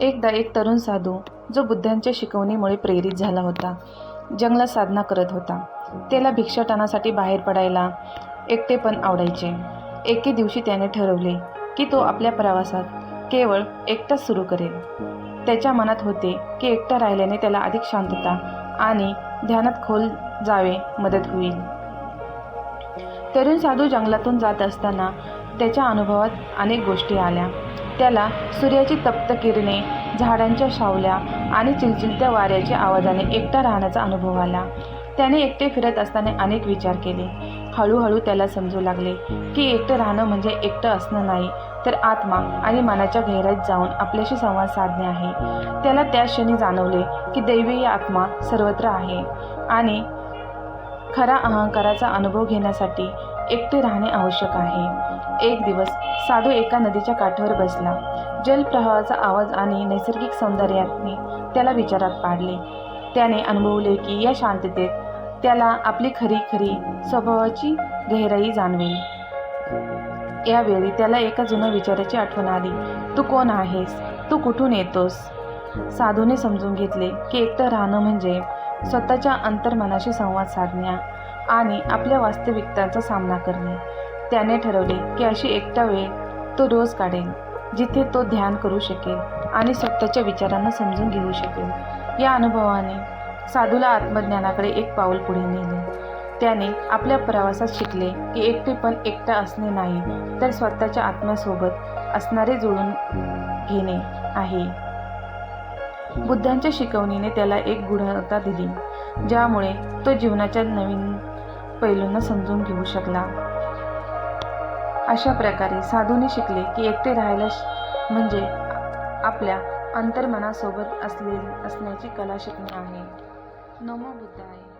एकदा एक तरुण साधू जो बुद्धांच्या शिकवणीमुळे प्रेरित झाला होता जंगलात साधना करत होता. त्याला भिक्षाटनासाठी बाहेर पडायला एकटे पण आवडायचे. एके दिवशी त्याने ठरवले की तो आपल्या प्रवासात केवळ एकटाच सुरू करेल. त्याच्या मनात होते की एकटा राहिल्याने त्याला अधिक शांतता आणि ध्यानात खोल जावे मदत होईल. तरुण साधू जंगलातून जात असताना त्याच्या अनुभवात अनेक गोष्टी आल्या. त्याला सूर्याची तप्त किरणे झाडांच्या सावल्या आणि चिलचिलत्या वाऱ्याच्या आवाजाने एकटा राहण्याचा अनुभव आला. त्याने एकटे फिरत असताना अनेक विचार केले. हळूहळू त्याला समजू लागले की एकटं राहणं म्हणजे एकटं असणं नाही तर आत्मा आणि मनाच्या गहिराईत जाऊन आपल्याशी संवाद साधणे आहे. त्याला त्या क्षणी जाणवले की दैवी आत्मा सर्वत्र आहे आणि खरा अहंकाराचा अनुभव घेण्यासाठी एकटे राहणे आवश्यक आहे. एक दिवस साधू एका नदीच्या काठावर बसला. जलप्रवाहाचा आवाज आणि नैसर्गिक सौंदर्याने त्याला विचारात पाडले. त्याने अनुभवले की या शांततेत त्याला आपली खरी खरी स्वभावाची गहराई जाणवेल. यावेळी त्याला एका जुन्या विचाराची आठवण आली. तू कोण आहेस? तू कुठून येतोस? साधूने समजून घेतले की एकटं राहणं म्हणजे स्वतःच्या अंतर्मनाशी संवाद साधण्या आणि आपल्या वास्तविकतांचा सामना करणे. त्याने ठरवले की अशी एकटा वेळ तो रोज काढेल जिथे तो ध्यान करू शकेल आणि स्वतःच्या विचारांना समजून घेऊ शकेल. या अनुभवाने साधूला आत्मज्ञानाकडे एक पाऊल पुढे नेले. त्याने आपल्या प्रवासात शिकले की एकटे पण एकटा असणे नाही तर स्वतःच्या आत्म्यासोबत असणारे जुळून घेणे आहे. बुद्धांच्या शिकवणीने त्याला एक गुणवत्ता दिली ज्यामुळे तो जीवनाच्या नवीन पैलूंना समजून घेऊ शकला. अशा प्रकारे साधूने शिकले की एकटे राहायला म्हणजे आपल्या अंतर्मनासोबत असले असण्याची कला शिकणे आहे. नमो बुद्धाय.